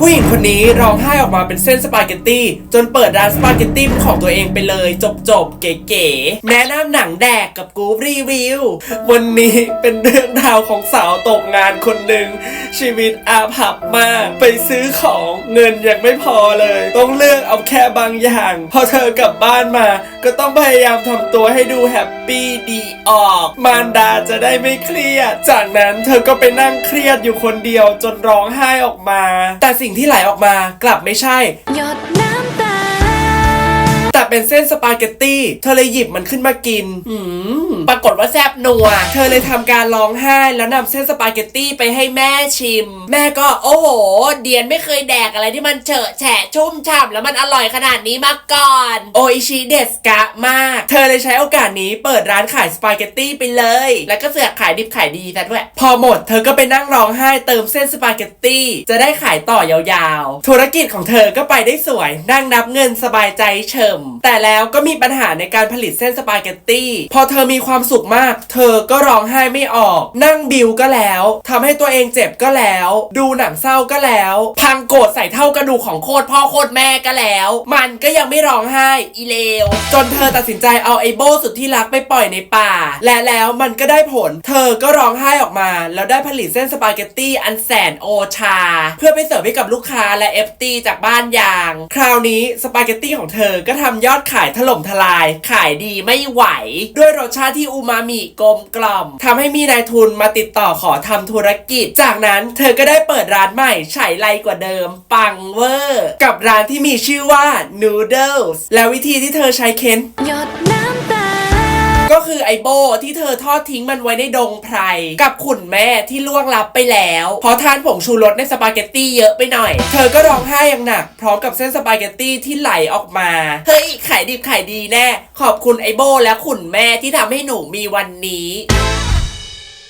ผู้หญิงคนนี้ร้องไห้ออกมาเป็นเส้นสปาเกตตี้ จนเปิดร้านสปาเกตตี้เป็นของตัวเองไปเลย จบจบๆเก๋ๆแนะนำหนังแดกกับกูรีวิว วันนี้เป็นเรื่องราวของสาวตกงานคนหนึ่ง ชีวิตอาภัพมาก ไปซื้อของเงินยังไม่พอเลย ต้องเลือกเอาแค่บางอย่าง พอเธอกลับบ้านมา ก็ต้องพยายามทำตัวให้ดูแฮปปี้ดีออก มารดาจะได้ไม่เครียด จากนั้นเธอก็ไปนั่งเครียดอยู่คนเดียวจนร้องไห้ออกมา แต่สิ่งิ่งที่ไหลออกมากลับไม่ใช่ หยดน้ำ เป็นเส้นสปาเกตตี้ เธอเลยหยิบมันขึ้นมากิน อืมปรากฏว่าแซบนัว เธอเลยทำการร้องไห้แล้วนำเส้นสปาเกตตี้ไปให้แม่ชิม แม่ก็โอ้โห เดียนไม่เคยแดกอะไรที่มันเฉอะแฉะชุ่มฉ่ำแล้วมันอร่อยขนาดนี้มาก่อน โออิชิเดสกะมาก เธอเลยใช้โอกาสนี้เปิดร้านขายสปาเกตตี้ไปเลย แล้วก็เสือกขายดิบขายดีซะด้วย พอหมดเธอก็ไปนั่งร้องไห้เติมเส้นสปาเกตตี้ จะได้ขายต่อยาวๆ ธุรกิจของเธอก็ไปได้สวย นั่งนับเงินสบายใจเฉิมแต่แล้วก็มีปัญหาในการผลิตเส้นสปาเกตตี้พอเธอมีความสุขมาก เธอก็ร้องไห้ไม่ออก นั่งบิวก็แล้วทำให้ตัวเองเจ็บก็แล้ว ดูหนังเศร้าก็แล้ว พังโกรธใส่เท่ากระดูกของโคตรพ่อโคตรแม่ก็แล้ว มันก็ยังไม่ร้องไห้อีเลว จนเธอตัดสินใจเอาไอโบสุดที่รักไปปล่อยในป่า และแล้วมันก็ได้ผล เธอก็ร้องไห้ออกมา แล้วได้ผลิตเส้นสปาเกตตี้อันแสนโอชา เพื่อไปเสิร์ฟให้กับลูกค้าและเอฟตีจากบ้านยาง คราวนี้สปาเกตตี้ของเธอก็ทำยอดขายถล่มทลาย ขายดีไม่ไหว ด้วยรสชาติที่อูมามิกลมกล่อมทำให้มีนายทุนมาติดต่อขอทำธุรกิจ จากนั้นเธอก็ได้เปิดร้านใหม่ฉายไรกว่าเดิม ปังเวอร์ กับร้านที่มีชื่อว่า Noodles และวิธีที่เธอใช้เค้นยอด ก็คือไอโบที่เธอทอดทิ้งมันไว้ในดงไพร กับขุนแม่ที่ล่วงลับไปแล้วเพราะทานผงชูรสในสปาเกตตี้เยอะไปหน่อย เธอก็ร้องไห้อย่างหนัก พร้อมกับเส้นสปาเกตตี้ที่ไหลออกมา เฮ้ยขายดิบขายดีแน่ ขอบคุณไอโบและขุนแม่ที่ทำให้หนูมีวันนี้